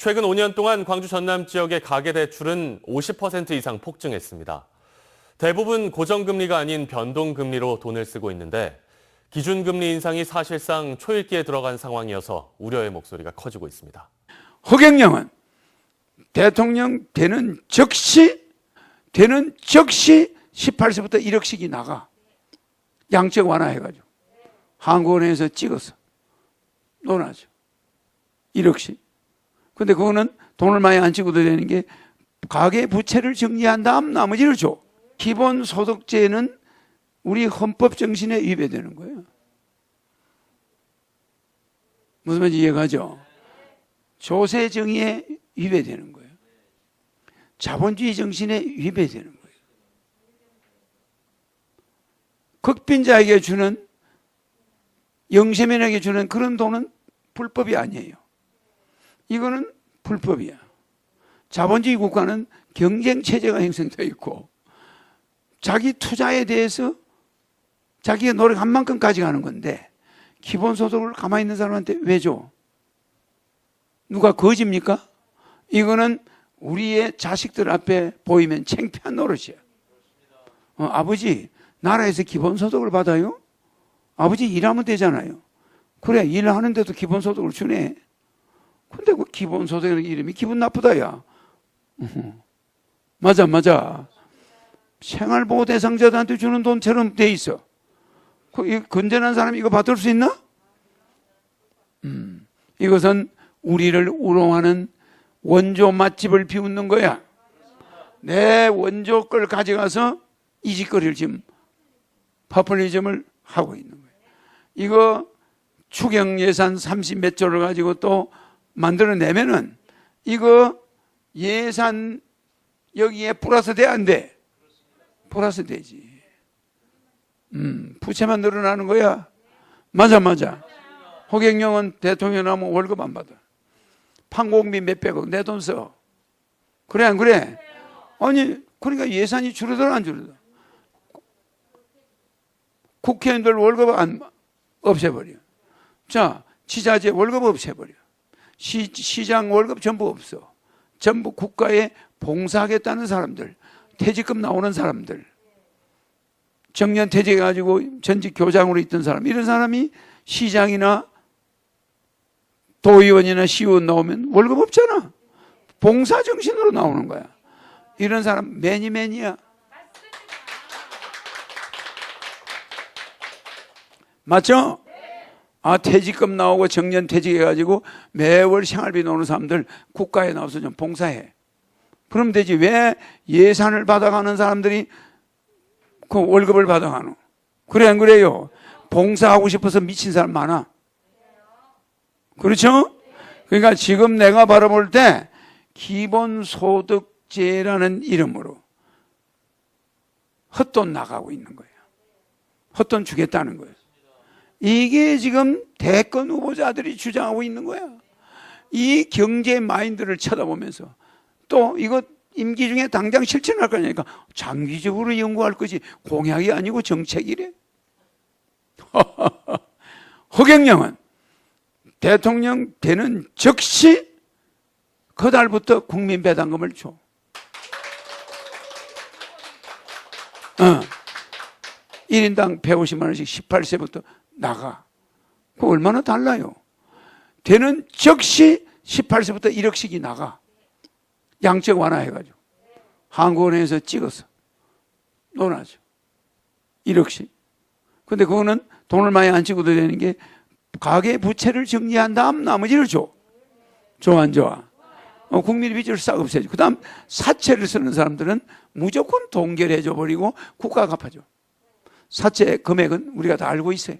최근 5년 동안 광주 전남 지역의 가계 대출은 50% 이상 폭증했습니다. 대부분 고정금리가 아닌 변동금리로 돈을 쓰고 있는데 기준금리 인상이 사실상 초읽기에 들어간 상황이어서 우려의 목소리가 커지고 있습니다. 허경영은 대통령 되는 즉시 되는 즉시 18세부터 1억씩이 나가 양적 완화해가지고 한국은행에서 찍어서 논하죠 1억씩 근데 그거는 돈을 많이 안 찍어도 되는 게 가계 부채를 정리한 다음 나머지를 줘 기본 소득제는 우리 헌법 정신에 위배되는 거예요 무슨 말인지 이해가죠? 조세 정의에 위배되는 거예요. 자본주의 정신에 위배되는 거예요. 극빈자에게 주는 영세민에게 주는 그런 돈은 불법이 아니에요. 이거는 불법이야. 자본주의 국가는 경쟁 체제가 형성되어 있고 자기 투자에 대해서 자기가 노력한 만큼 가져가는 건데 기본소득을 가만히 있는 사람한테 왜 줘? 누가 거짓입니까? 이거는 우리의 자식들 앞에 보이면 창피한 노릇이야. 어, 아버지, 나라에서 기본소득을 받아요? 아버지 일하면 되잖아요. 그래, 일하는데도 기본소득을 주네. 근데 그 기본소득의 이름이 기분 나쁘다, 야. 어허. 맞아, 맞아. 생활보호 대상자들한테 주는 돈처럼 돼 있어. 그, 이 건전한 사람이 이거 받을 수 있나? 음, 이것은 우리를 우롱하는 원조 맛집을 비웃는 거야. 내 원조 걸 가져가서 이 짓거리를 지금 파퓰리즘을 하고 있는 거예요. 이거 추경 예산 30몇 조를 가지고 또 만들어내면은 이거 예산 여기에 플러스 돼안 돼? 플러스 되지. 음, 부채만 늘어나는 거야. 맞아, 맞아. 호경영은 대통령 하면 월급 안 받아. 판공비 몇백억 내 돈 써. 그래 안 그래? 아니 그러니까 예산이 줄어들어 안 줄어들어? 국회의원들 월급 안 없애버려. 자 지자재 월급 없애버려. 시, 시장 월급 전부 없어. 전부 국가에 봉사하겠다는 사람들, 퇴직금 나오는 사람들, 정년 퇴직해가지고 전직 교장으로 있던 사람, 이런 사람이 시장이나 도의원이나 시의원 나오면 월급 없잖아. 봉사 정신으로 나오는 거야. 이런 사람 매니 매니야. 맞죠? 아 퇴직금 나오고 정년 퇴직해가지고 매월 생활비 나오는 사람들 국가에 나와서 좀 봉사해. 그럼 되지 왜 예산을 받아가는 사람들이 그 월급을 받아가노? 그래 안 그래요? 봉사하고 싶어서 미친 사람 많아. 그렇죠? 그러니까 지금 내가 바라볼 때 기본소득제라는 이름으로 헛돈 나가고 있는 거예요. 헛돈 주겠다는 거예요. 이게 지금 대권 후보자들이 주장하고 있는 거야. 이 경제 마인드를 쳐다보면서 또 이거 임기 중에 당장 실천할 거니까 장기적으로 연구할 것이 공약이 아니고 정책이래. 허경영은 대통령 되는 즉시 그달부터 국민 배당금을 줘. 어. 1인당 150만 원씩 18세부터 나가. 그 얼마나 달라요? 되는 즉시 18세부터 1억씩이 나가. 양적 완화해가지고. 한국은행에서 찍어서 논하죠. 1억씩. 근데 그거는 돈을 많이 안 찍어도 되는 게 가계 부채를 정리한 다음 나머지를 줘. 좋아, 안 좋아? 어, 국민의 빚을 싹 없애줘. 그 다음 사채를 쓰는 사람들은 무조건 동결해줘 버리고 국가가 갚아줘. 사채 금액은 우리가 다 알고 있어요.